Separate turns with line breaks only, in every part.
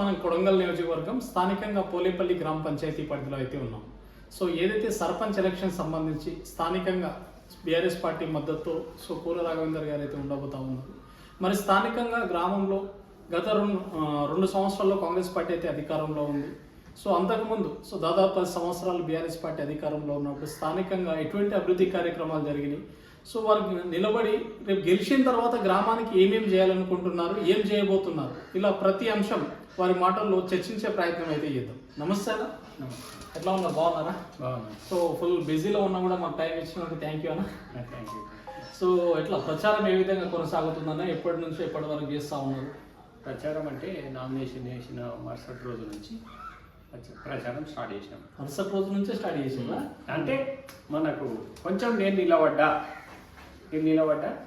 మనం కొడంగల్ నియోజకవర్గం స్థానికంగా పోలేపల్లి గ్రామ పంచాయతీ పరిధిలో అయితే ఉన్నాం. సో ఏదైతే సర్పంచ్ ఎలక్షన్ సంబంధించి స్థానికంగా బీఆర్ఎస్ పార్టీ మద్దతుతో సో కూర రాఘవేందర్ గారు అయితే ఉండబోతా ఉన్నారు. మరి స్థానికంగా గ్రామంలో గత రెండు రెండు సంవత్సరాల్లో కాంగ్రెస్ పార్టీ అయితే అధికారంలో ఉంది. సో అంతకుముందు సో దాదాపు పది సంవత్సరాలు బీఆర్ఎస్ పార్టీ అధికారంలో ఉన్నప్పుడు స్థానికంగా ఎటువంటి అభివృద్ధి కార్యక్రమాలు జరిగినాయి? సో వారు నిలబడి రేపు గెలిచిన తర్వాత గ్రామానికి ఏమేం చేయాలనుకుంటున్నారు ఏం చేయబోతున్నారు ఇలా ప్రతి అంశం వారి మాటల్లో చర్చించే ప్రయత్నం అయితే చేద్దాం. నమస్తే అన్న. ఎట్లా ఉన్నారు? బాగున్నారా?
బాగున్నాయి
సో ఫుల్ బిజీలో ఉన్నా కూడా మాకు టైం ఇచ్చినందుకు థ్యాంక్ యూ అన్న.
థ్యాంక్ యూ
సో ఎట్లా ప్రచారం ఏ విధంగా కొనసాగుతుందన్న ఎప్పటి నుంచి ఎప్పటి వరకు చేస్తూ ఉన్నారు?
ప్రచారం అంటే నామినేషన్ వేసిన మరుసటి రోజు నుంచి ప్రచ- ప్రచారం స్టార్ట్ చేసినాం.
మరుసటి రోజు నుంచే స్టార్ట్ చేసిందా?
అంటే మనకు కొంచెం నేను నిలబడ్డా నేను నిలబడ్డా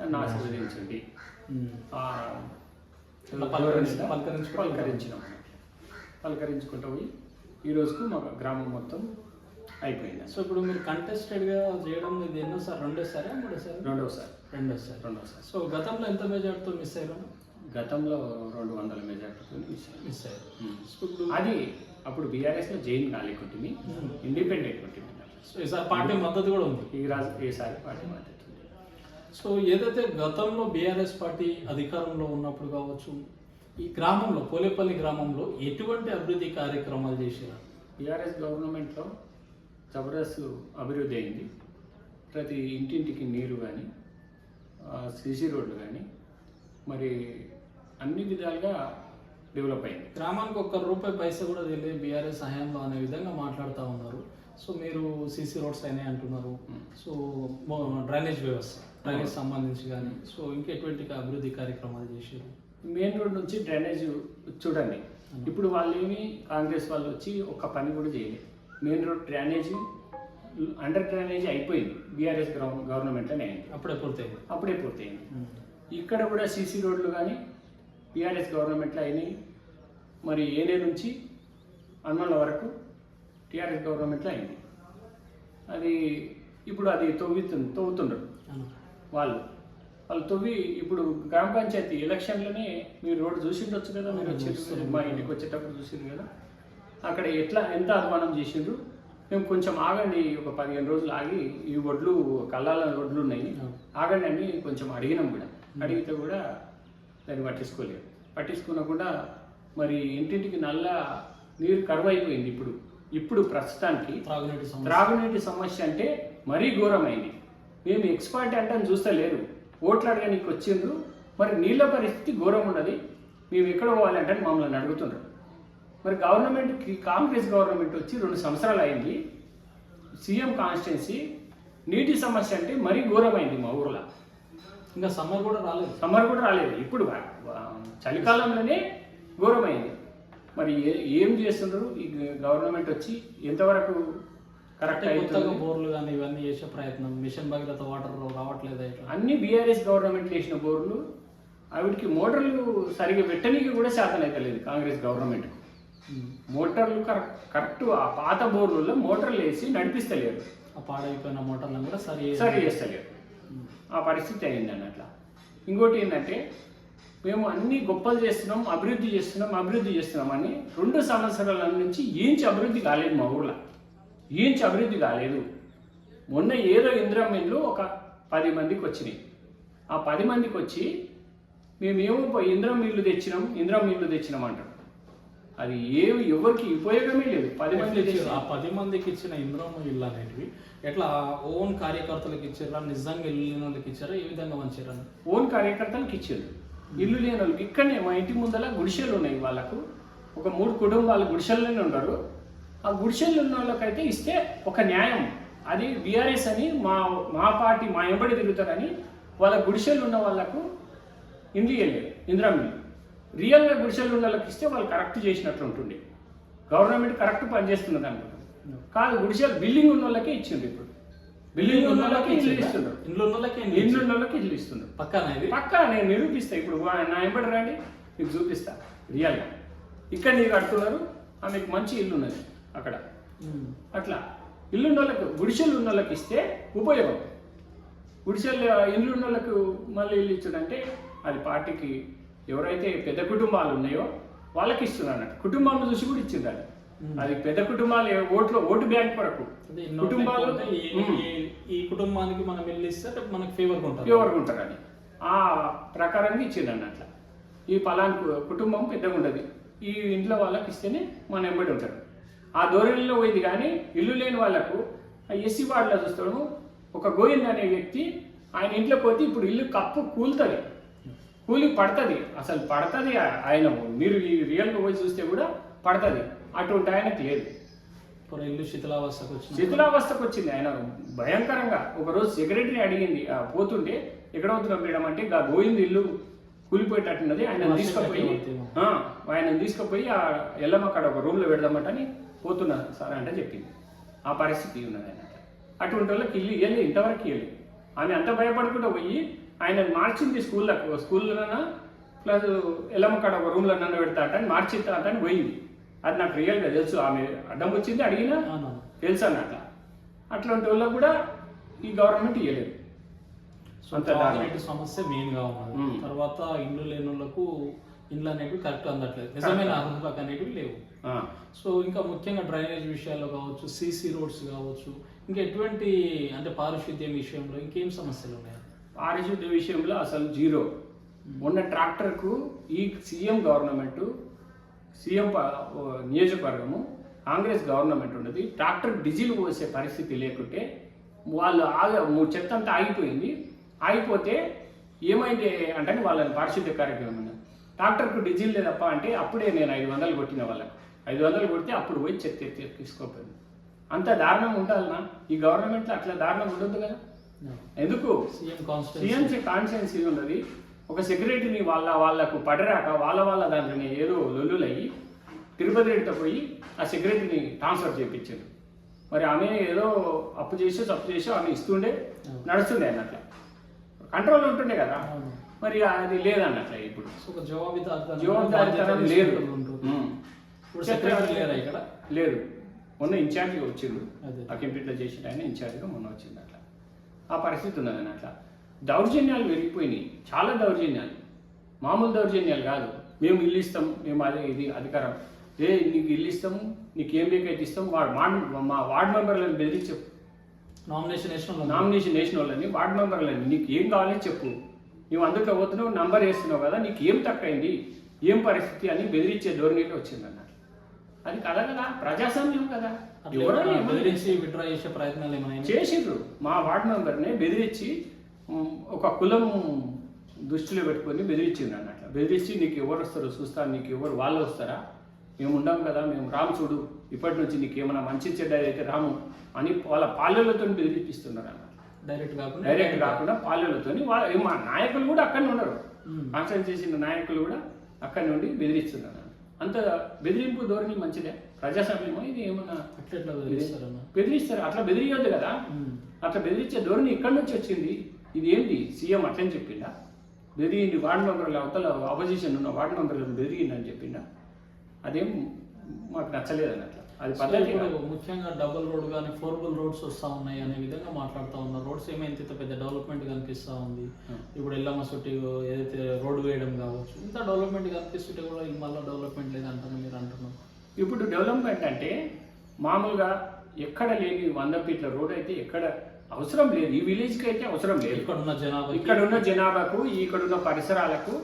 నన్ను ఆశీర్వదించండి
పలకరించి-
పలకరించినాం పలకరించుకుంటూ పోయి ఈ రోజుకు మా గ్రామం మొత్తం అయిపోయింది.
సో ఇప్పుడు మీరు కంటెస్టెడ్గా చేయడం ఇది ఎన్నోసారి రెండోసారా మూడోసారి?
రెండోసారి.
రెండోసారి.
రెండోసారి.
సో గతంలో ఎంత మెజార్టీతో మిస్ అయ్యారు?
గతంలో రెండు వందల మెజార్టీతో మిస్.
మిస్ అయ్యారు.
అది అప్పుడు బీఆర్ఎస్లో జైన్
Hmm.
ఇండిపెండెంట్ కొట్టింది
సో ఈసారి పార్టీ మద్దతు కూడా ఉంది.
ఈ రాజు ఈసారి పార్టీ మద్దతు.
సో ఏదైతే గతంలో బీఆర్ఎస్ పార్టీ అధికారంలో ఉన్నప్పుడు కావచ్చు ఈ గ్రామంలో పోలేపల్లి గ్రామంలో ఎటువంటి అభివృద్ధి కార్యక్రమాలు చేశారు?
బీఆర్ఎస్ గవర్నమెంట్లో జబర్దస్త్ అభివృద్ధి అయింది. ప్రతి ఇంటింటికి నీరు కానీ సిసి రోడ్లు కానీ మరి అన్ని విధాలుగా డెవలప్ అయింది.
గ్రామానికి ఒక్క రూపాయి పైసా కూడా తెలియదు బీఆర్ఎస్ హయాంలో అనే విధంగా మాట్లాడుతూ ఉన్నారు. సో మీరు సీసీ రోడ్స్ అయినాయి అంటున్నారు. సో డ్రైనేజ్ వ్యవస్థ. డ్రైనేజ్ సంబంధించి కానీ. సో ఇంకెటువంటి అభివృద్ధి కార్యక్రమాలు చేశారు?
మెయిన్ రోడ్ నుంచి డ్రైనేజ్ చూడండి. ఇప్పుడు వాళ్ళు ఏమి కాంగ్రెస్ వాళ్ళు వచ్చి ఒక్క పని కూడా చేయలేదు. Main road drainage under drainage అయిపోయింది. బీఆర్ఎస్ గవర్నమెంట్లోనే అయింది.
అప్పుడే పూర్తయింది.
అప్పుడే పూర్తయింది. ఇక్కడ కూడా సీసీ రోడ్లు కానీ బీఆర్ఎస్ గవర్నమెంట్లో అయినాయి. మరి ఏనే నుంచి అన్నల వరకు టీఆర్ఎస్ గవర్నమెంట్లో అయింది. అది ఇప్పుడు అది తవ్వుతుంది తవ్వుతుండ్రు.
అవును.
వాళ్ళు. వాళ్ళు తవ్వి ఇప్పుడు గ్రామ పంచాయతీ ఎలక్షన్లోనే మీరు రోడ్డు చూసిండొచ్చు కదా మీరు వచ్చి మా ఇంటికి వచ్చేటప్పుడు చూసిండ్రు కదా. అక్కడ ఎట్లా ఎంత అధ్వానం చేసిండ్రు? మేము కొంచెం ఆగండి ఒక పదిహేను రోజులు ఆగి ఈ వడ్లు కళ్ళాల వడ్లు ఉన్నాయి. ఆగండి అని కొంచెం అడిగినాం కూడా. అడిగితే కూడా దాన్ని పట్టించుకోలేదు. పట్టించుకోకుండా మరి ఇంటింటికి నల్ల నీరు కరువు అయిపోయింది ఇప్పుడు. ఇప్పుడు ప్రస్తుతానికి
త్రాగునీటి సమస్య
అంటే మరీ ఘోరమైంది. మేము ఎక్స్పర్ట్ అంటే చూస్తే లేరు ఓట్లు అడగడానికి వచ్చిండ్రు. మరి నీళ్ళ పరిస్థితి ఘోరం ఉన్నది. మేము ఎక్కడ పోవాలంటే మమ్మల్ని అడుగుతున్నారు మరి గవర్నమెంట్కి కాంగ్రెస్ గవర్నమెంట్ వచ్చి రెండు సంవత్సరాలు అయింది. సీఎం కాన్స్టిట్యున్సీ నీటి సమస్య అంటే మరీ ఘోరమైంది మా ఊర్లో.
ఇంకా సమ్మర్ కూడా రాలేదు.
సమ్మర్ కూడా రాలేదు. ఇప్పుడు చలికాలంలోనే ఘోరమైంది. మరి ఏ- ఏం చేస్తున్నారు ఈ గవర్నమెంట్ వచ్చి ఎంతవరకు కరెక్ట్
కొత్తగా బోర్లు కానీ ఇవన్నీ చేసే ప్రయత్నం మిషన్ భగీరథ వాటర్ రావట్లేదు ఇట్లా?
అన్ని బీఆర్ఎస్ గవర్నమెంట్ వేసిన బోర్లు ఆవిడకి మోటార్లు సరిగా పెట్టనీకి కూడా శాతం లేదు కాంగ్రెస్ గవర్నమెంట్ మోటార్లు కరెక్ట్ కరెక్ట్ ఆ పాత బోర్లలో మోటార్లు వేసి నడిపిస్తలేరు.
ఆ పాడైపోయిన మోటార్లను కూడా సరి
సరి చేస్తలేరు. ఆ పరిస్థితి అయింది అన్నట్ల ఇంకోటి ఏంటంటే మేము అన్ని గొప్పలు చేస్తున్నాం అభివృద్ధి చేస్తున్నాం అభివృద్ధి చేస్తున్నాం అని రెండు సంవత్సరాల నుంచి ఏంచి అభివృద్ధి కాలేదు మా ఊళ్ళో ఏంచి అభివృద్ధి కాలేదు. మొన్న ఏదో ఇంద్రమిన్లు ఒక పది మందికి వచ్చినాయి. ఆ పది మందికి వచ్చి మేమేమో పోయి ఇంద్రం మిల్లు తెచ్చినాం ఇంద్రం మిల్లు తెచ్చినాం అంటారు. అది ఏమి ఎవరికి ఉపయోగమే లేదు. పది మంది
ఆ పది మందికి ఇచ్చిన ఇంద్రమ్మ ఇల్లు అనేటివి ఎట్లా ఓన్ కార్యకర్తలకు ఇచ్చారా నిజంగా ఇల్లు లేని వాళ్ళకి ఇచ్చారా ఏ విధంగా మంచిరా
ఓన్ కార్యకర్తలకు ఇచ్చారు. ఇల్లు లేని వాళ్ళకి ఇక్కడనే మా ఇంటి ముందర గుడిసెలు ఉన్నాయి వాళ్ళకు. ఒక మూడు కుటుంబాలు గుడిసెల్లోనే ఉన్నారు. ఆ గుడిసెలు ఉన్న వాళ్ళకైతే ఇస్తే ఒక న్యాయం. అది బీఆర్ఎస్ అని మా మా పార్టీ మా ఎంబడి తిరుగుతారని వాళ్ళ గుడిసెలు ఉన్న వాళ్ళకు ఇండ్లు ఇవ్వలేదు ఇందిరామిల్లు రియల్గా గుడిసెలు ఉన్న వాళ్ళకి ఇస్తే వాళ్ళు కరెక్ట్ చేసినట్లు ఉంటుంది గవర్నమెంట్ కరెక్ట్ పనిచేస్తున్నది అనుకుంటాం కాదు గుడిసెలు బిల్డింగ్ ఉన్న వాళ్ళకే ఇచ్చింది ఇప్పుడు. బిల్డింగ్ ఉన్న వాళ్ళకి ఇల్లు ఇస్తున్నారు.
ఇంట్లో ఉన్న వాళ్ళకి
ఇండ్లు? ఉన్న వాళ్ళకి ఇల్లు ఇస్తున్నారు.
పక్కన
పక్కా నేను నిరూపిస్తా. ఇప్పుడు నా ఎంబడి రండి మీకు చూపిస్తా. రియల్గా. ఇక్కడ నీకు కడుతున్నారు ఆమెకు మంచి ఇల్లు ఉన్నది. అక్కడ. అట్లా. ఇల్లు వాళ్ళకి గుడిసెలు ఉన్న వాళ్ళకి ఇస్తే ఉపయోగం. గుడిసెలు ఇల్లు ఉన్న వాళ్ళకు మళ్ళీ ఇల్లు ఇచ్చుడంటే అది పార్టీకి ఎవరైతే పెద్ద కుటుంబాలు ఉన్నాయో వాళ్ళకి ఇస్తున్నారు అన్నట్టు. కుటుంబాలను చూసి కూడా ఇచ్చింది అది. అది పెద్ద కుటుంబాలు ఓట్లు ఓటు బ్యాంక్
ఇన్ని
కుటుంబాలు
ఈ- కుటుంబానికి మనం వెళ్ళి ఇస్తే రేపు మనకి ఫేవర్ ఉంటుంది.
ప్యూర్గా ఉంటారని ఆ ప్రకారంగా ఇచ్చింది అన్నట్ల ఈ పలాన్ కుటుంబం పెద్దగా ఉండదు ఈ ఇంట్లో వాళ్ళకి ఇస్తేనే మన ఎంబడి ఉంటారు. ఆ ధోరణిలో పోయింది కానీ ఇల్లు లేని వాళ్ళకు ఆ ఎస్సీ వార్డులో చూస్తాము ఒక గోవింద్ అనే వ్యక్తి ఆయన ఇంట్లోకి పోతే ఇప్పుడు ఇల్లు కప్పు కూలుతుంది. కూలి పడుతుంది. అసలు పడుతుంది ఆయన మీరు ఈ రియల్గా పోయి చూస్తే కూడా పడుతుంది. అటువంటి ఆయనకు లేదు.
ఇప్పుడు ఇల్లు శిథిలావస్థకు వచ్చిన
శిథిలావస్థకు వచ్చింది. ఆయన భయంకరంగా ఒకరోజు సెక్రటరీ అడిగింది ఆ పోతుంటే ఎక్కడ అవుతున్నాం మేడం అంటే గా గోవింద్ ఇల్లు కూలిపోయేటట్టున్నది ఆయన తీసుకుపోయి. ఆ, ఆయన తీసుకుపోయి ఆ ఎల్లమ్మ కాడ ఒక రూమ్లో పెడదామటని పోతున్నా సార్ అంటే చెప్పింది. ఆ పరిస్థితి ఉన్నది ఆయన అటువంటి వాళ్ళకి ఇల్లు ఇవ్వలేదు ఇంతవరకు ఇవ్వలేదు ఆమె అంత భయపడుకుంటూ పోయి ఆయన మార్చింది స్కూల్లో స్కూల్లోనా ప్లస్ ఎల్లమ్మ కాడ ఒక రూమ్లో నన్ను పెడతా అని మార్చిస్తా అని పోయింది. అది నాకు రియల్గా తెలుసు. ఆమె అడ్డం వచ్చింది అడిగినా. తెలుసు అన్నట్ల అట్లాంటి వాళ్ళకు కూడా ఈ గవర్నమెంట్ ఇవ్వలేదు
సో
అంత దారుణం.
తాగునీటి సమస్య మెయిన్గా ఉన్నది. తర్వాత ఇండ్లు లేని వాళ్ళకు ఇండ్లు అనేవి కరెక్ట్ అందట్లేదు. నిజమైన అర్హతలకు అనేవి లేవు. సో ఇంకా ముఖ్యంగా డ్రైనేజ్ విషయాల్లో కావచ్చు సీసీ రోడ్స్ కావచ్చు ఇంకా ఎటువంటి అంటే పారిశుద్ధ్యం విషయంలో ఇంకేం సమస్యలు ఉన్నాయి?
పారిశుద్ధ్య విషయంలో అసలు జీరో. మొన్న ట్రాక్టర్కు ఈ సీఎం గవర్నమెంట్ సీఎం నియోజకవర్గము కాంగ్రెస్ గవర్నమెంట్ ఉన్నది ట్రాక్టర్ డీజిల్ పోసే పరిస్థితి లేకుంటే వాళ్ళు ఆగ చెత్త అంతా ఆగిపోయింది. ఆగిపోతే ఏమైంది అంటే వాళ్ళని పారిశుద్ధ్య కార్యక్రమం ట్రాక్టర్కు డీజిల్ లేదప్ప అంటే అప్పుడే నేను ఐదు వందలు కొట్టిన వాళ్ళకి. ఐదు వందలు కొడితే అప్పుడు పోయి చెత్త ఎత్తి తీసుకోపోయింది. అంత దారుణం ఉండాలనా? ఈ గవర్నమెంట్లో అట్లా దారుణం ఉండదు కదా? ఎందుకు?
సీఎం కాన్స్టిట్యూన్సీ
సీఎంసీ కాన్స్టిట్యున్సీ ఉన్నది. ఒక సెక్రటరీని వాళ్ళ వాళ్ళకు పడరాక వాళ్ళ వాళ్ళ దాంట్లోనే ఏదో లొల్లులయ్యి తిరుపతి రెడ్డితో పోయి ఆ సెక్రటరీని ట్రాన్స్ఫర్ చేయించారు మరి ఆమె ఏదో అప్పు చేసో తప్పు చేసో ఆమె ఇస్తుండే నడుస్తుండే అన్నట్ల కంట్రోల్ ఉంటుండే కదా. మరి అది లేదన్నట్ల ఇప్పుడు.
సో ఒక జవాబుదారితనం
లేదు.
ఇప్పుడు లేరా ఇక్కడ?
లేదు. మొన్న ఇన్ఛార్జిగా వచ్చిండు.
అదే.
అకింపిట్లో చేసిన ఆయన ఇన్ఛార్జిగా మొన్న వచ్చింది అట్లా. ఆ పరిస్థితి ఉన్నదని అట్లా. దౌర్జన్యాలు పెరిగిపోయినాయి. చాలా దౌర్జన్యాలు. మామూలు దౌర్జన్యాలు కాదు. మేము ఇల్లు ఇస్తాం మేము అదే ఇది అధికారం. ఏ నీకు ఇల్లు ఇస్తాము నీకు ఏం బేకైతే ఇస్తాం వాడు మా మా వార్డ్ మెంబర్లను బెదిరించాం
నామినేషన్ వేసిన
నామినేషన్ వేసిన వాళ్ళని వార్డ్ మెంబర్లని నీకు ఏం కావాలని చెప్పు. నువ్వు అందులో పోతున్నావు నంబర్ వేస్తున్నావు కదా నీకు ఏం తక్కువైంది ఏం పరిస్థితి అని బెదిరించే ధోరణిలో వచ్చింది అన్నట్టు అది కదా కదా ప్రజాస్వామ్యం కదా. ఎవరో
బెదిరించి విత్డ్రా చేసే ప్రయత్నాలు ఏమైనా
చేసిండ్రు మా వార్డ్ మెంబర్ని బెదిరించి ఒక కులం దృష్టిలో పెట్టుకొని బెదిరించిండ్రు అన్నట్ల బెదిరించి నీకు ఎవరు వస్తారు చూస్తాను నీకు ఎవరు వాళ్ళు వస్తారా? మేము ఉండం కదా మేము రాము చూడు. ఇప్పటి నుంచి నీకు ఏమైనా మంచి చెడ్డ అయితే రాము అని వాళ్ళ పాలెలతో బెదిరిపిస్తున్నారు అన్నట్టు
డైరెక్ట్ కాకుండా
డైరెక్ట్ కాకుండా వాళ్ళ మా నాయకులు కూడా అక్కడనే ఉన్నారు
ఉమ్.
కాన్సెంట్ చేసిన నాయకులు కూడా అక్కడి నుండి బెదిరిస్తున్నారు. అంత బెదిరింపు ధోరణి మంచిదే. ప్రజాస్వామ్యమో ఇది ఏమన్నా
అట్లా
బెదిరిస్తారు. అట్లా బెదిరియొద్దు కదా. అట్లా బెదిరించే ధోరణి ఇక్కడి నుంచి వచ్చింది. ఇది ఏంటి? సీఎం అట్లని చెప్పిండా? బెదిరింది వార్డు మెంబర్లు అవతల ఆపోజిషన్ ఉన్న వార్డు మెంబర్లను బెదిరిందని చెప్పిండా? అదేం మాకు నచ్చలేదు అన్నట్లు అది పద్ధతి కాదు.
ముఖ్యంగా డబుల్ రోడ్ కానీ ఫోర్బుల్ రోడ్స్ వస్తా ఉన్నాయి అనే విధంగా మాట్లాడుతూ ఉన్నారు రోడ్స్ ఏమైంత ఇంత పెద్ద డెవలప్మెంట్ కనిపిస్తా ఉంది. ఇప్పుడు ఎల్లమ్మ సుట్టి ఏదైతే రోడ్ వేయడం కావచ్చు ఇంత డెవలప్మెంట్ కనిపిస్తుంటే కూడా మళ్ళీ డెవలప్మెంట్ లేదు అంటున్నారు మీరు అంటున్నారు
ఇప్పుడు డెవలప్మెంట్ అంటే మామూలుగా ఎక్కడ లేని వంద ఫీట్ల రోడ్ అయితే ఎక్కడ అవసరం లేదు. ఈ విలేజ్కి అయితే అవసరం లేదు.
ఇక్కడ ఉన్న జనాభా
ఇక్కడ ఉన్న జనాభాకు ఇక్కడ ఉన్న పరిసరాలకు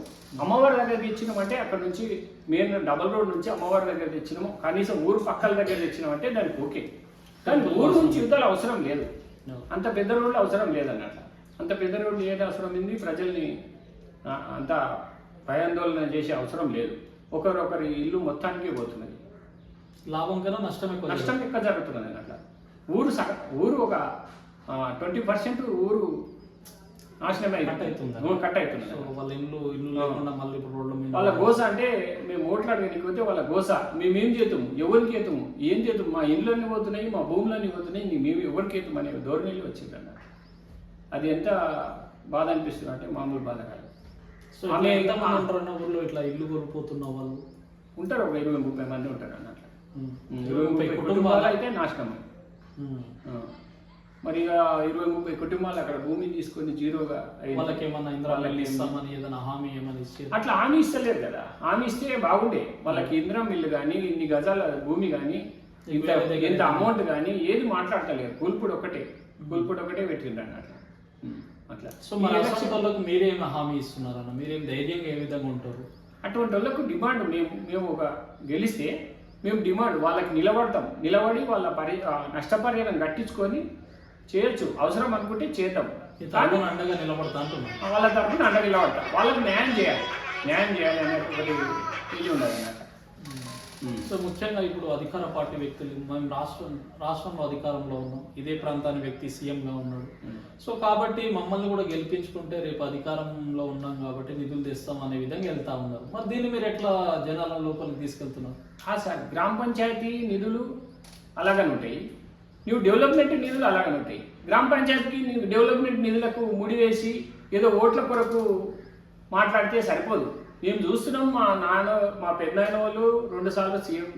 అమ్మవారి దగ్గర తెచ్చినామంటే అక్కడ నుంచి మెయిన్ డబల్ రోడ్ నుంచి అమ్మవారి దగ్గర తెచ్చినాము. కనీసం ఊరు పక్కల దగ్గర తెచ్చినామంటే దానికి ఓకే. కానీ ఊరు నుంచి యుద్ధాలు అవసరం లేదు. అంత పెద్ద రోడ్లు అవసరం లేదన్నట్ల అంత పెద్ద రోడ్లు ఏది అవసరం ఉంది? ప్రజల్ని అంత భయాందోళన చేసే అవసరం లేదు. ఒకరొకరి ఇల్లు మొత్తానికి పోతున్నది.
లాభం కన్నా నష్టం ఎక్కువ
నష్టం ఎక్కువ జరుగుతున్నది అన్నట్ల ఊరు సగ ఊరు ఒక ట్వంటీ పర్సెంట్ ఊరు నాశనమే
కట్ అవుతుంది.
కట్
సో వాళ్ళ ఇల్లు ఇల్లు లేకుండా మళ్ళీ ఇప్పుడు రోడ్ల
వాళ్ళ గోస అంటే మేము ఓట్లాడడానికి పోతే వాళ్ళ గోస. మేమేం చేద్దాము ఎవరికి చేద్దాము ఏం చేద్దాము మా ఇండ్లన్నీ పోతున్నాయి మా భూములన్నీ పోతున్నాయి మేము ఎవరికి చేద్దాం అనే ధోరణిలో వచ్చింది అన్న అది ఎంత బాధ అనిపిస్తుంది అంటే మామూలు బాధ కాదు.
సో ఊర్లో ఇట్లా ఇల్లు కోల్పోతున్న వాళ్ళు?
ఉంటారు ఒక ఇరవై ముప్పై మంది ఉంటారు అన్నట్లు. ఇరవై ముప్పై కుటుంబాలు? అయితే నాశనం. మరి ఇరవై ముప్పై కుటుంబాలు అక్కడ భూమిని తీసుకొని జీరోగా.
వాళ్ళకి ఏమన్నా ఇంద్రా
వాళ్ళకి ఏం-
ఇస్తామని ఏదైనా హామీ ఏమైనా ఇచ్చి
అట్లా హామీ ఇస్తలేరు కదా. హామీ ఇస్తే బాగుండే. వాళ్ళకి ఇందిరా మిల్లు కానీ ఇన్ని గజాల భూమి కానీ ఇంత అమౌంట్ కానీ ఏది మాట్లాడతలేరు. కూల్పుడు ఒకటే. కూల్పుడు ఒకటే పెట్టిండ్రు అట్లా. ఉమ్, అట్లా.
సో
ఎలక్షన్-
వాళ్ళకి మీరేం హామీ ఇస్తున్నారన్న మీరేం ధైర్యంగా ఏ విధంగా ఉంటారు?
అటువంటి వాళ్ళకు డిమాండ్ మేము మేము ఒక గెలిస్తే మేము డిమాండ్ వాళ్ళకి నిలబడతాం. నిలబడి వాళ్ళ పరి నష్టపరిహారం కట్టించుకొని చేయొచ్చు అవసరం అనుకుంటే చేద్దాం.
అండగా నిలబడతా
వాళ్ళ తరఫున అండ నిలబడతాం. వాళ్ళకి న్యాయం చేయాలి. న్యాయం చేయాలి అనే ఒకటి ఇది అన్నమాట.
సో ముఖ్యంగా ఇప్పుడు అధికార పార్టీ వ్యక్తులు మేము రాష్ట్రం రాష్ట్రంలో అధికారంలో ఉన్నాం. ఇదే ప్రాంతాన్ని వ్యక్తి సీఎంగా ఉన్నాడు. సో కాబట్టి మమ్మల్ని కూడా గెలిపించుకుంటే రేపు అధికారంలో ఉన్నాం కాబట్టి నిధులు తెస్తాం అనే విధంగా వెళ్తా ఉన్నారు. మరి దీన్ని మీరు ఎట్లా జనాల లోపలికి తీసుకెళ్తున్నారు?
సార్ గ్రామ పంచాయతీ నిధులు అలాగనే ఉంటాయి. నువ్వు డెవలప్మెంట్ నిధులు అలాగనే ఉంటాయి. గ్రామ పంచాయతీకి నీవు డెవలప్మెంట్ నిధులకు ముడి వేసి ఏదో ఓట్ల కొరకు మాట్లాడితే సరిపోదు. మేము చూస్తున్నాం మా నాన్న మా పెద్దనాయన వాళ్ళు రెండు సార్లు సీఎం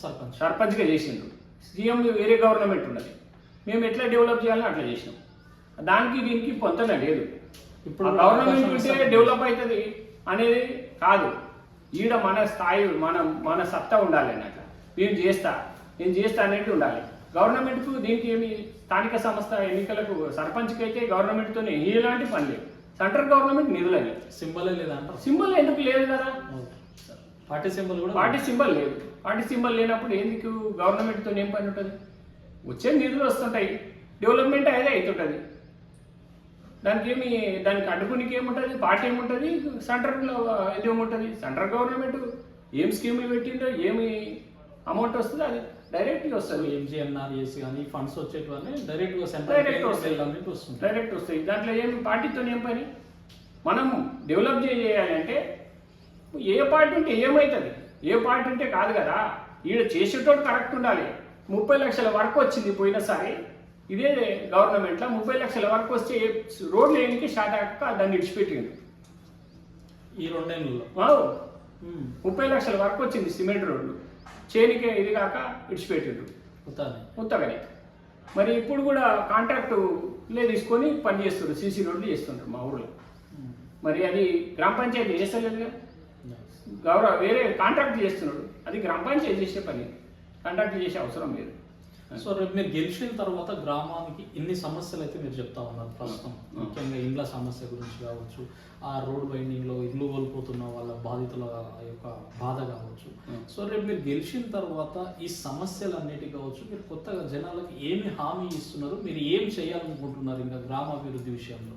సర్పంచ్.
సర్పంచ్గా చేసిండ్రు. సీఎం వేరే గవర్నమెంట్ ఉన్నది. మేము ఎట్లా డెవలప్ చేయాలని అట్లా చేసినాం. దానికి దీనికి పొంతన లేదు.
ఇప్పుడు
గవర్నమెంట్ ఉంటే. డెవలప్ అవుతుంది అనేది కాదు. ఈడ మన స్థాయి మన మన సత్తా ఉండాలి అన్నట్టు. నేను చేస్తా. నేను చేస్తా అనేది ఉండాలి. గవర్నమెంట్కు దీనికి ఏమి స్థానిక సంస్థ ఎన్నికలకు సర్పంచ్కి అయితే గవర్నమెంట్తో ఎలాంటి పని లేదు. సెంట్రల్ గవర్నమెంట్ నిధులని
సింబలే లేదంటారు
సింబల్ ఎందుకు లేదు కదా?
పార్టీ సింబల్ కూడా
పార్టీ సింబల్ లేదు. పార్టీ సింబల్ లేనప్పుడు ఎందుకు గవర్నమెంట్తో ఏం పని ఉంటుంది? వచ్చే నిధులు వస్తుంటాయి. డెవలప్మెంట్ అదే అవుతుంటుంది దానికి ఏమి దానికి అడ్డుకునికి ఏముంటుంది? పార్టీ ఏముంటుంది? సెంట్రల్లో ఇది ఏముంటుంది? సెంట్రల్ గవర్నమెంట్ ఏం స్కీములు పెట్టిందో ఏమి అమౌంట్ వస్తుందో అది. డైరెక్ట్గా వస్తుంది
ఎంజీఎన్ఆర్ చేసి కానీ ఫండ్స్ వచ్చేటివన్నీ డైరెక్ట్గా సెంట్రల్
Direct వస్తాయి.
వెళ్ళడానికి వస్తుంది
డైరెక్ట్ వస్తాయి దాంట్లో ఏమి పార్టీతో ఏం పని? మనం డెవలప్ చేయాలంటే ఏ పార్టీ ఉంటే ఏమవుతుంది ఏ పార్టీ ఉంటే కాదు కదా. ఈడ చేసేటోడు కరెక్ట్ ఉండాలి. ముప్పై లక్షల వరకు వచ్చింది పోయినసారి ఇదే గవర్నమెంట్లో ముప్పై లక్షల వరకు వస్తే రోడ్లు వేయడానికి స్టార్ట్ అయ్యాక దాన్ని ఇడిచిపెట్టింది
ఈ రెండేళ్ళలో.
ముప్పై లక్షల వరకు వచ్చింది సిమెంట్ రోడ్లు. చేనికే ఇది కాక ఇడిచిపెట్టిండ్రు
ఉత్తానే.
ఉత్తగని. మరి ఇప్పుడు కూడా కాంట్రాక్టు లే తీసుకొని పని చేస్తారు సీసీ రోడ్లు చేస్తుంటారు మా ఊళ్ళో
ఉమ్,
మరి అది గ్రామ పంచాయతీ చేస్తలేదు
yes.
గౌరవ వేరే కాంట్రాక్ట్ చేస్తున్నాడు. అది గ్రామ పంచాయతీ చేసే పని. కాంట్రాక్ట్ చేసే అవసరం లేదు.
సో రేపు మీరు గెలిచిన తర్వాత గ్రామానికి ఇన్ని సమస్యలు అయితే మీరు చెప్తా ఉన్నారు ప్రస్తుతం. ముఖ్యంగా ఇండ్ల సమస్య గురించి కావచ్చు ఆ రోడ్ బైండింగ్లో ఇల్లు కోల్పోతున్న వాళ్ళ బాధితుల యొక్క బాధ కావచ్చు. సో రేపు మీరు గెలిచిన తర్వాత ఈ సమస్యలన్నిటి కావచ్చు మీరు కొత్తగా జనాలకు ఏమి హామీ ఇస్తున్నారు మీరు ఏం చేయాలనుకుంటున్నారు ఇంకా గ్రామాభివృద్ధి విషయంలో?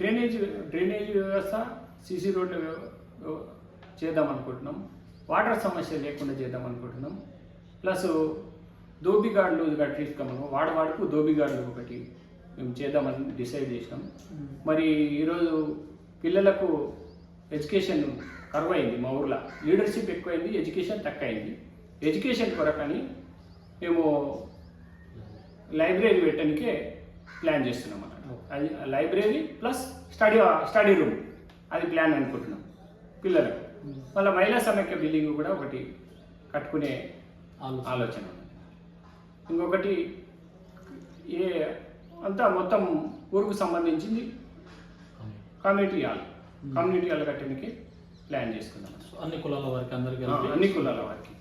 డ్రైనేజ్ డ్రైనేజ్ వ్యవస్థ సీసీ రోడ్ల చేద్దాం అనుకుంటున్నాం వాటర్ సమస్య లేకుండా చేద్దాం అనుకుంటున్నాం ప్లస్ దోబిగాడ్లు కట్టిస్తాము వాడవాడుకు దోబిగాడ్లు ఒకటి మేము చేద్దామని డిసైడ్ చేసినాం. మరి ఈరోజు పిల్లలకు ఎడ్యుకేషన్ కరువు అయింది మా ఊర్లో. లీడర్షిప్ ఎక్కువైంది ఎడ్యుకేషన్ తక్కువ అయింది ఎడ్యుకేషన్ కొరకని మేము లైబ్రరీ పెట్టడానికే ప్లాన్ చేస్తున్నాం అన్నమాట. అది library plus study study room. అది ప్లాన్ అనుకుంటున్నాం పిల్లలకు. మళ్ళీ మహిళా సమైక్య బిల్డింగ్ కూడా ఒకటి కట్టుకునే
ఆలోచన.
ఆలోచన ఇంకొకటి ఏ అంతా మొత్తం ఊరుకు సంబంధించింది కమ్యూనిటీ హాల్ కమ్యూనిటీ హాల్ కట్టడానికి ప్లాన్ చేసుకున్నాం.
అన్ని కులాల వారికి అందరికీ
అన్ని కులాల వారికి.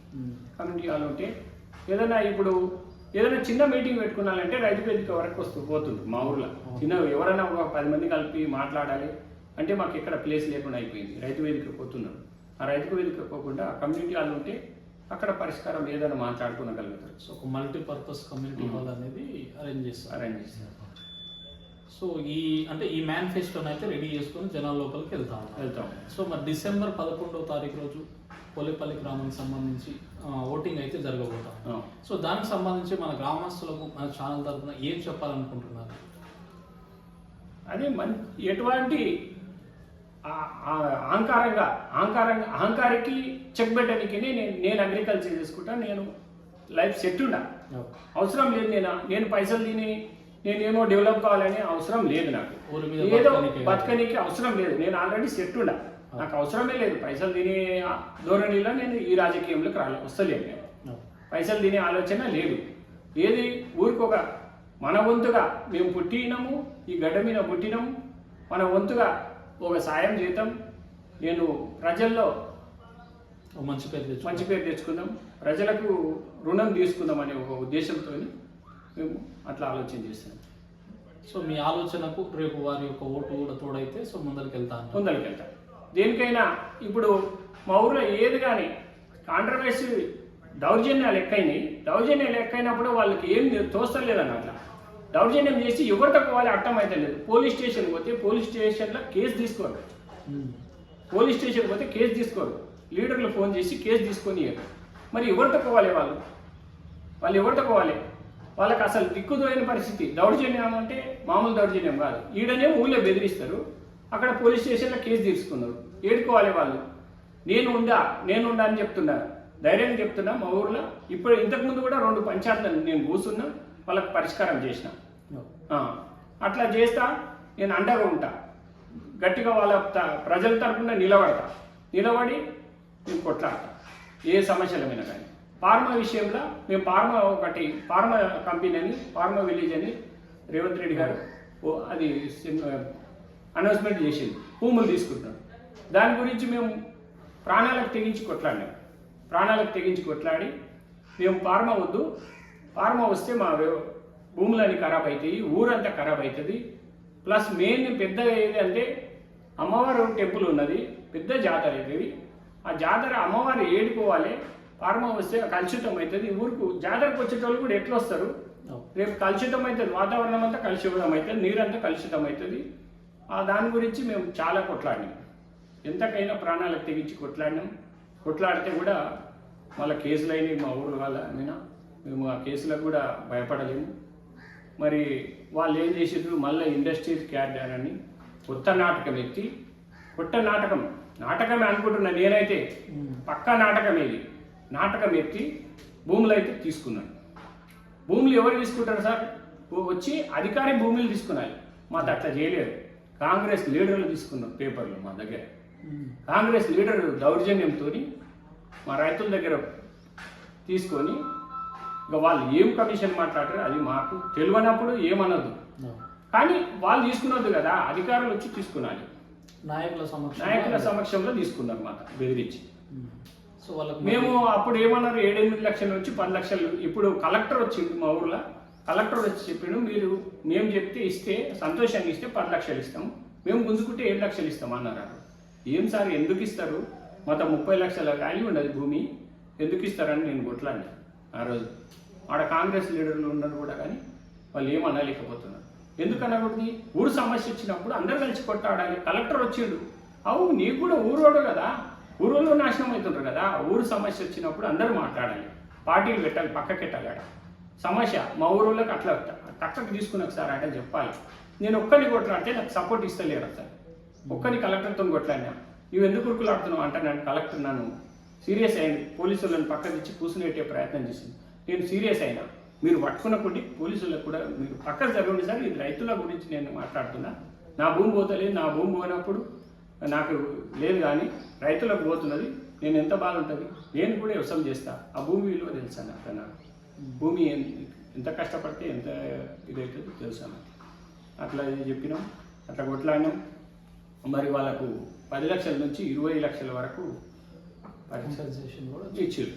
కమ్యూనిటీ హాల్ ఉంటే ఏదైనా ఇప్పుడు ఏదైనా చిన్న మీటింగ్ పెట్టుకున్నాలంటే రైతు వేదిక వరకు వస్తూ పోతుంది మా ఊర్లో. చిన్న ఎవరైనా ఒక పది మంది కలిపి మాట్లాడాలి. అంటే మాకు ఎక్కడ ప్లేస్ లేకుండా అయిపోయింది. రైతు వేదిక పోతున్నారు. ఆ రైతు వేదిక పోకుండా కమ్యూనిటీ హాల్ ఉంటే అక్కడ పరిష్కారం ఏదైనా మాట్లాడుకోగలుగుతారు
సో ఒక మల్టీపర్పస్ కమ్యూనిటీ హాల్ అనేది అరేంజ్ చేస్తారు.
అరేంజ్ చేస్తారు.
సో ఈ అంటే ఈ మేనిఫెస్టోని అయితే రెడీ చేసుకొని జనాల లోపలికి వెళ్తా
వెళ్తాం
సో మరి డిసెంబర్ పదకొండవ తారీఖు రోజు పోలేపల్లి గ్రామానికి సంబంధించి ఓటింగ్ అయితే జరగబోతాం. సో దానికి సంబంధించి మన గ్రామస్తులకు మన ఛానల్ తరఫున ఏం చెప్పాలనుకుంటున్నారు?
అదే మన్ ఎటువంటి అహంకారంగా అహంకారంగా అహంకారికి చెక్ పెట్టడానికి నేను నేను అగ్రికల్చర్ చేసుకుంటా నేను లైఫ్ సెట్ ఉండా అవసరం లేదు నేను? నేను పైసలు తిని నేనేమో డెవలప్ కావాలని అవసరం లేదు నాకు. ఏదో
బతకనీకే.
అవసరం లేదు. నేను ఆల్రెడీ సెట్ ఉండా నాకు అవసరమే లేదు. పైసలు తినే ధోరణిలో నేను ఈ రాజకీయంలోకి రాలే వస్తలేదు నేను. పైసలు తినే ఆలోచన లేదు. ఏది? ఊరికి ఒక మన వంతుగా మేము పుట్టినము ఈ గడ్డ మీద పుట్టినాము మన వంతుగా ఒక సాయం చేద్దాం నేను ప్రజల్లో
మంచి పేరు తెచ్చు
మంచి పేరు తెచ్చుకుందాం. ప్రజలకు రుణం తీసుకుందాం అనే ఒక ఉద్దేశంతో మేము అట్లా ఆలోచన చేస్తాం
సో మీ ఆలోచనకు రేపు వారి యొక్క ఓటు కూడా తోడైతే సో ముందరికి వెళ్తా అంటారు.
ముందరికి వెళ్తాం. దేనికైనా ఇప్పుడు మా ఊర్లో ఏది కానీ కాంట్రవర్సీ దౌర్జన్యాలు ఎక్కైనాయి దౌర్జన్యాలు ఎక్కైనప్పుడు వాళ్ళకి ఏం తోస్తలేదని అట్లా దౌర్జన్యం చేసి ఎవరితో పోవాలి అర్థమైతే లేదు పోలీస్ స్టేషన్ పోతే పోలీస్ స్టేషన్లో కేసు తీసుకోరు. పోలీస్ స్టేషన్ పోతే కేసు తీసుకోరు. లీడర్లు ఫోన్ చేసి కేసు తీసుకొని మరి ఎవరు పోవాలి వాళ్ళు వాళ్ళు? ఎవరు పోవాలి వాళ్ళకి అసలు దిక్కుదోయిన పరిస్థితి. దౌర్జన్యం అంటే మామూలు దౌర్జన్యం కాదు. ఈడనే ఊళ్ళో బెదిరిస్తారు. అక్కడ పోలీస్ స్టేషన్లో కేసు తీసుకున్నారు ఏడుకోవాలి వాళ్ళు. నేను ఉండా నేను ఉండా అని చెప్తున్నా ధైర్యంగా చెప్తున్నా మా ఊర్లో. ఇప్పుడు ఇంతకుముందు కూడా రెండు పంచాయతీలు నేను కూర్చున్నా. వాళ్ళకి పరిష్కారం చేసిన. అట్లా చేస్తా నేను అండగా ఉంటా. గట్టిగా వాళ్ళ ప్రజల తరపున నిలబడతా. నిలబడి నేను కొట్లాడతా. ఏ సమస్యల మీద కానీ. ఫార్మా విషయంలో మేము ఫార్మా ఒకటి ఫార్మా కంపెనీ అని ఫార్మా విలేజ్ అని రేవంత్ రెడ్డి గారు ఓ అది అనౌన్స్మెంట్ చేసింది భూములు తీసుకుంటున్నాం దాని గురించి మేము ప్రాణాలకు తెగించి కొట్లాడినాం. ప్రాణాలకు తెగించి కొట్లాడి మేము ఫార్మా వద్దు ఫార్మా వస్తే మా భూములన్నీ ఖరాబ్ అవుతాయి ఊరంతా ఖరాబ్ అవుతుంది ప్లస్ మెయిన్ పెద్ద ఏదంటే అమ్మవారు టెంపుల్ ఉన్నది పెద్ద జాతర ఇది ఆ జాతర అమ్మవారు ఏడుకోవాలి ఫార్మా వస్తే కలుషితం అవుతుంది ఊరుకు జాతరకు వచ్చేటోళ్ళు కూడా ఎట్లా వస్తారు? రేపు కలుషితం అవుతుంది వాతావరణం అంతా కలుషితం అవుతుంది నీరంతా కలుషితం అవుతుంది ఆ దాని గురించి మేము చాలా కొట్లాడినాం. ఎంతకైనా ప్రాణాలకు తెగించి కొట్లాడినాం. కొట్లాడితే కూడా మళ్ళీ కేసులు అయినాయి మా ఊరు వాళ్ళ మీద. మేము ఆ కేసులకు కూడా భయపడలేము. మరి వాళ్ళు ఏం చేసారు మళ్ళీ ఇండస్ట్రీస్ క్యాడర్ అని కొత్త నాటకం ఎత్తి కొత్త నాటకం నాటకమే అనుకుంటున్నా నేనైతే. పక్కా నాటకం ఇది. నాటకం ఎత్తి భూములు అయితే తీసుకున్నాను. భూములు ఎవరు తీసుకుంటారు సార్? వచ్చి అధికారి భూములు తీసుకున్నాయి. మా అట్లా చేయలేదు. కాంగ్రెస్ లీడర్లు తీసుకున్నారు పేపర్లు మా దగ్గర. కాంగ్రెస్ లీడర్ దౌర్జన్యంతో మా రైతుల దగ్గర తీసుకొని ఇక వాళ్ళు ఏం కమిషన్ మాట్లాడారు అది మాకు తెలియనప్పుడు ఏమనదు. కానీ వాళ్ళు తీసుకున్నది కదా అధికారులు వచ్చి తీసుకున్నాలి
నాయకుల సమక్షంలో
నాయకుల సమక్షంలో తీసుకున్నారు మాట బెదిరించి.
సో వాళ్ళకి
మేము అప్పుడు ఏమన్నారు ఏడెనిమిది లక్షల నుంచి పది లక్షలు ఇప్పుడు కలెక్టర్ వచ్చింది మా ఊర్లో కలెక్టర్ వచ్చి చెప్పిండు మీరు మేము చెప్తే ఇస్తే సంతోషంగా ఇస్తే పది లక్షలు ఇస్తాం మేము గుంజుకుంటే ఏడు లక్షలు ఇస్తాం అన్నారు. ఏం సార్ ఎందుకు ఇస్తారు మొత్తం ముప్పై లక్షల వాల్యూ ఉండదు భూమి ఎందుకు ఇస్తారని నేను కొట్లాడినా ఆ రోజు ఆడ కాంగ్రెస్ లీడర్లు ఉన్నారు కూడా కానీ వాళ్ళు ఏం అనలేకపోతున్నారు. ఎందుకు ఊరు సమస్య వచ్చినప్పుడు అందరు కలిసి కొట్టాడాలి కలెక్టర్ వచ్చిండు. అవును నీకు కూడా ఊరోడు కదా. ఊరోళ్ళు నాశనం అవుతుంటారు కదా. ఊరు సమస్య వచ్చినప్పుడు అందరూ మాట్లాడాలి. పార్టీలు పెట్టాలి పక్కకి పెట్టాలి ఆడ. సమస్య మా ఊరోళ్ళకి అట్లా తక్కకు తీసుకున్నాక సార్ అంటే చెప్పాలి. నేను ఒక్కరిని కొట్లాడితే నాకు సపోర్ట్ ఇస్తలేరు సార్ ఒక్కరిని కలెక్టర్తో కొట్లాడినా. నువ్వు ఎందుకు ఉరుకులాడుతున్నావు? అంటే నన్ను కలెక్టర్ నన్ను సీరియస్ అయింది పోలీసులను పక్కకు తెచ్చి కూర్చునేట్టే ప్రయత్నం చేసింది. నేను సీరియస్ అయినా. మీరు పట్టుకున్న కొద్ది పోలీసులకు కూడా మీరు పక్కకు జరగండి సార్ ఇది రైతుల గురించి నేను మాట్లాడుతున్నా. నా భూమి పోతలేదు నా భూమి పోయినప్పుడు నాకు లేదు కానీ రైతులకు పోతున్నది నేను ఎంత బాగుంటుంది నేను కూడా వ్యవసాయం చేస్తా. ఆ భూమి విలువ తెలుసా నాకు? నాకు భూమి ఎంత కష్టపడితే ఎంత ఇదవుతుందో తెలుసా నాకు? అట్లా చెప్పినాం అట్లా కొట్లాడినాం. మరి వాళ్ళకు పది లక్షల నుంచి ఇరవై లక్షల వరకు పరీక్ష ఇచ్చారు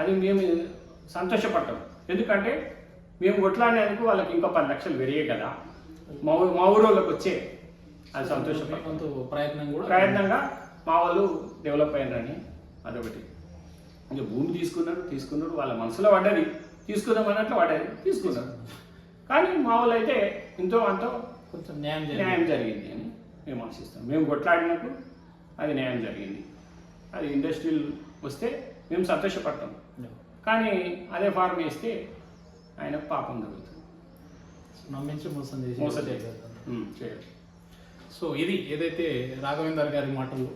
అది మేము సంతోషపడ్డాం ఎందుకంటే మేము కొట్లాడినందుకు వాళ్ళకి ఇంకా పది లక్షలు పెరిగాయి కదా. మా మా ఊరు వాళ్ళకి వచ్చే అది సంతోషపడ్డాం
ప్రయత్నం కూడా
ప్రయత్నంగా మా వాళ్ళు డెవలప్ అయినారని అదొకటి. ఇంకా భూమి తీసుకున్నారు తీసుకున్నారు వాళ్ళ మనసులో పడ్డది. తీసుకుందాం అన్నట్లు పడ్డది తీసుకున్నారు. కానీ మా వాళ్ళు అయితే ఎంతో అంతో
కొంచెం న్యాయం
న్యాయం
జరిగింది
అని మేము ఆశిస్తాం. మేము కొట్లాడినట్టు అది న్యాయం జరిగింది. అది ఇండస్ట్రియల్ వస్తే మేము సంతోషపడతాం. కానీ అదే ఫార్మ్ వేస్తే ఆయనకు పాపం జరుగుతుంది.
నమ్మించి మోసం చేసి
మోసం చేయాలి
సో ఇది ఏదైతే రాఘవేందర్ గారి మాటలు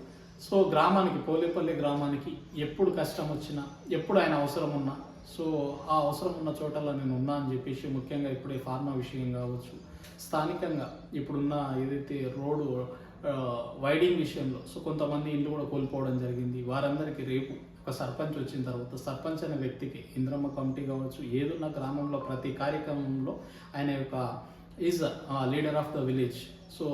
సో గ్రామానికి పోలేపల్లి గ్రామానికి ఎప్పుడు కష్టం వచ్చినా ఎప్పుడు ఆయన అవసరం ఉన్నా సో ఆ అవసరం ఉన్న చోటల్లో నేను ఉన్నా అని చెప్పేసి ముఖ్యంగా ఇప్పుడే ఫార్మా విషయం కావచ్చు స్థానికంగా ఇప్పుడున్న ఏదైతే రోడ్డు వైడింగ్ విషయంలో సో కొంతమంది ఇల్లు కూడా కోల్పోవడం జరిగింది. వారందరికీ రేపు ఒక సర్పంచ్ వచ్చిన తర్వాత సర్పంచ్ అనే వ్యక్తికి ఇంద్రమ్మ కమిటీ కావచ్చు ఏదున్న గ్రామంలో ప్రతి కార్యక్రమంలో ఆయన యొక్క is leader of the village so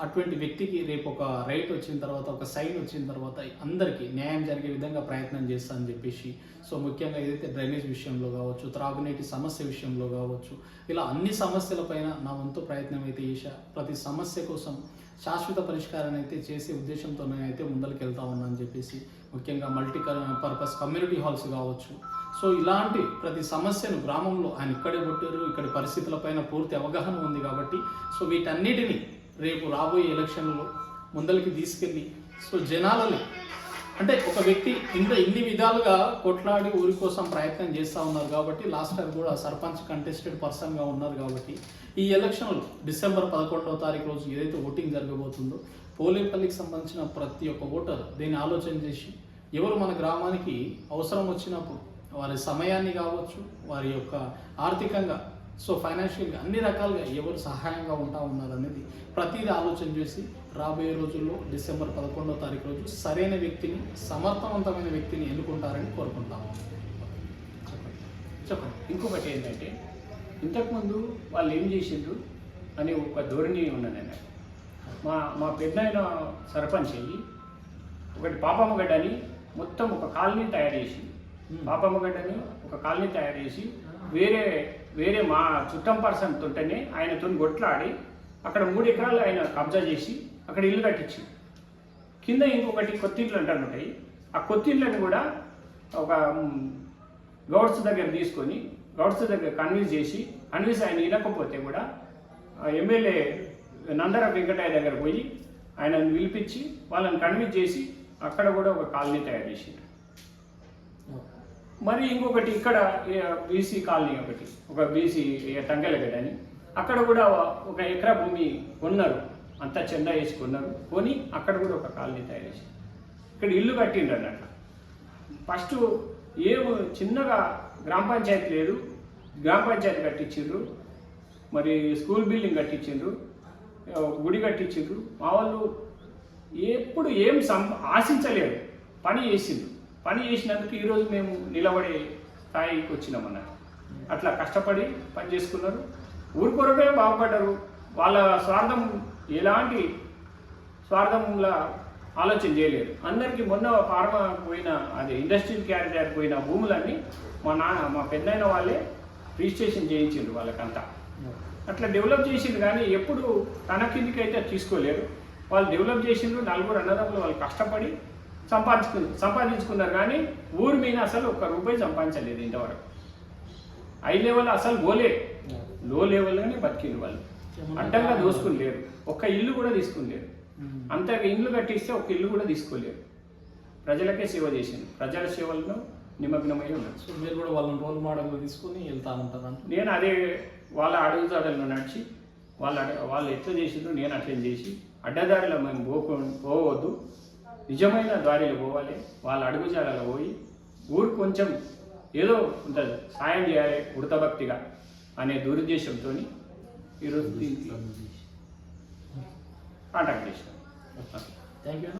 అటువంటి వ్యక్తికి రేపు ఒక రైట్ వచ్చిన తర్వాత ఒక సైన్ వచ్చిన తర్వాత అందరికీ న్యాయం జరిగే విధంగా ప్రయత్నం చేస్తా అని చెప్పేసి సో ముఖ్యంగా ఏదైతే డ్రైనేజ్ విషయంలో కావచ్చు త్రాగునీటి సమస్య విషయంలో కావచ్చు ఇలా అన్ని సమస్యలపైన నా వంతు ప్రయత్నం అయితే చేశా. ప్రతి సమస్య కోసం శాశ్వత పరిష్కారాన్ని అయితే చేసే ఉద్దేశంతో నేనైతే ముందరికి వెళ్తా ఉన్నా అని చెప్పేసి ముఖ్యంగా మల్టీ పర్పస్ కమ్యూనిటీ హాల్స్ కావచ్చు. సో ఇలాంటి ప్రతి సమస్యను గ్రామంలో ఆయన ఇక్కడే పుట్టారు. ఇక్కడి పరిస్థితులపైన పూర్తి అవగాహన ఉంది కాబట్టి సో వీటన్నిటిని రేపు రాబోయే ఎలక్షన్లో ముందరికి తీసుకెళ్ళి సో జనాలని అంటే ఒక వ్యక్తి ఇంత ఇన్ని విధాలుగా కొట్లాడి ఊరి కోసం ప్రయత్నం చేస్తూ ఉన్నారు కాబట్టి లాస్ట్ టైం కూడా సర్పంచ్ కంటెస్టెడ్ పర్సన్గా ఉన్నారు కాబట్టి ఈ ఎలక్షన్లు డిసెంబర్ పదకొండవ తారీఖు రోజు ఏదైతే ఓటింగ్ జరగబోతుందో పోలేపల్లికి సంబంధించిన ప్రతి ఒక్క ఓటర్ దీన్ని ఆలోచన చేసి ఎవరు మన గ్రామానికి అవసరం వచ్చినప్పుడు వారి సమయాన్ని కావచ్చు వారి యొక్క ఆర్థికంగా సో ఫైనాన్షియల్గా అన్ని రకాలుగా ఎవరు సహాయంగా ఉంటా ఉన్నారు అనేది ప్రతిదీ ఆలోచన చేసి రాబోయే రోజుల్లో డిసెంబర్ పదకొండో తారీఖు రోజు సరైన వ్యక్తిని సమర్థవంతమైన వ్యక్తిని ఎన్నుకుంటారని కోరుకుంటాము చెప్పండి. చెప్పండి.
ఇంకొకటి ఏంటంటే ఇంతకుముందు వాళ్ళు ఏం చేసిండ్రు అనే ఒక ధోరణి ఉన్నాను అన్నట్టు మా మా పెద్దయిన సర్పంచ్ అయ్యి ఒకటి పాపమ్మగడ్డ అని మొత్తం ఒక కాలనీ తయారు చేసి. పాపమ్మగడ్డని ఒక కాలనీ తయారు చేసి వేరే వేరే మా చుట్టం పర్సన్ తోటనే ఆయనతో కొట్లాడి అక్కడ మూడు ఎకరాలు ఆయన కబ్జా చేసి అక్కడ ఇల్లు కట్టించి కింద ఇంకొకటి కొత్తింట్లు అంటారు ఉంటాయి ఆ కొత్తింట్లను కూడా ఒక గౌడ్స్ దగ్గర తీసుకొని గౌడ్స్ దగ్గర కన్విన్స్ చేసి కన్విన్స్ ఆయన వినకపోతే కూడా ఎమ్మెల్యే నందర వెంకటయ్య దగ్గర పోయి ఆయనను పిలిపించి వాళ్ళని కన్విన్స్ చేసి అక్కడ కూడా ఒక కాలనీ తయారు చేసిండు. మరి ఇంకొకటి ఇక్కడ బీసీ కాలనీ ఒకటి ఒక బీసీ తంగలగడ్డ అని. అక్కడ కూడా ఒక ఎకరా భూమి కొన్నారు. అంతా చెందా వేసి కొన్నారు. కొని అక్కడ కూడా ఒక కాలనీ తయారు చేసి ఇక్కడ ఇల్లు కట్టిండ్రు అన్నట్టు. ఫస్ట్ ఏం చిన్నగా గ్రామ పంచాయతీ లేదు. గ్రామ పంచాయతీ కట్టించిండ్రు. మరి స్కూల్ బిల్డింగ్ కట్టించిండ్రు. గుడి కట్టించిండ్రు. మా వాళ్ళు ఎప్పుడు ఏం సం ఆశించలేరు పని చేసిండ్రు. పని చేసినందుకు ఈరోజు మేము నిలబడే స్థాయికి వచ్చినామన్నట్టు అట్లా కష్టపడి పని చేసుకున్నారు. ఊరి కొరకే బాగుపడ్డారు వాళ్ళ స్వార్థం ఎలాంటి స్వార్థంలా ఆలోచన చేయలేదు. అందరికీ మొన్న ఫార్మా పోయిన అది ఇండస్ట్రియల్ క్యారిటర్ పోయిన భూములన్నీ మా నాన్న మా పెద్దయిన వాళ్ళే రిజిస్ట్రేషన్ చేయించిండ్రు వాళ్ళకంతా. అట్లా డెవలప్ చేసిండ్రు కానీ ఎప్పుడు తన కిందికి అయితే తీసుకోలేరు. వాళ్ళు డెవలప్ చేసిండ్రు నలుగురు అన్నదమ్ములు వాళ్ళు కష్టపడి సంపాదించుకు సంపాదించుకున్నారు కానీ ఊరి మీద అసలు ఒక్క రూపాయి సంపాదించలేదు ఇంతవరకు. హై లెవెల్ అసలు పోలే లో లెవెల్గానే బతికిండ్రు వాళ్ళు. అడ్డంగా దోసుకుని లేరు ఒక్క ఇల్లు కూడా తీసుకుని లేరు అంత ఇల్లు కట్టిస్తే ఒక ఇల్లు కూడా తీసుకోలేరు. ప్రజలకే సేవ చేసింది ప్రజల సేవలను నిమగ్నమై ఉన్నారు.
సో మీరు కూడా వాళ్ళని రోల్ మోడల్గా తీసుకొని వెళ్తా ఉంటారు
నేను అదే వాళ్ళ అడుగుజాడల్లో నడిచి వాళ్ళ వాళ్ళు ఎట్లా చేసిండ్రు నేను అట్లా చేసి అడ్డదారిలో మేము పోకు పోవద్దు. నిజమైన దారిలో పోవాలి. వాళ్ళ అడుగుజాడలో పోయి ఊరు కొంచెం ఏదో కొంత సాయం చేయాలి ఉడతభక్తిగా అనే దురుద్దేశంతో ఈరోజు కాంటాక్ట్ చేసినాం.
Thank you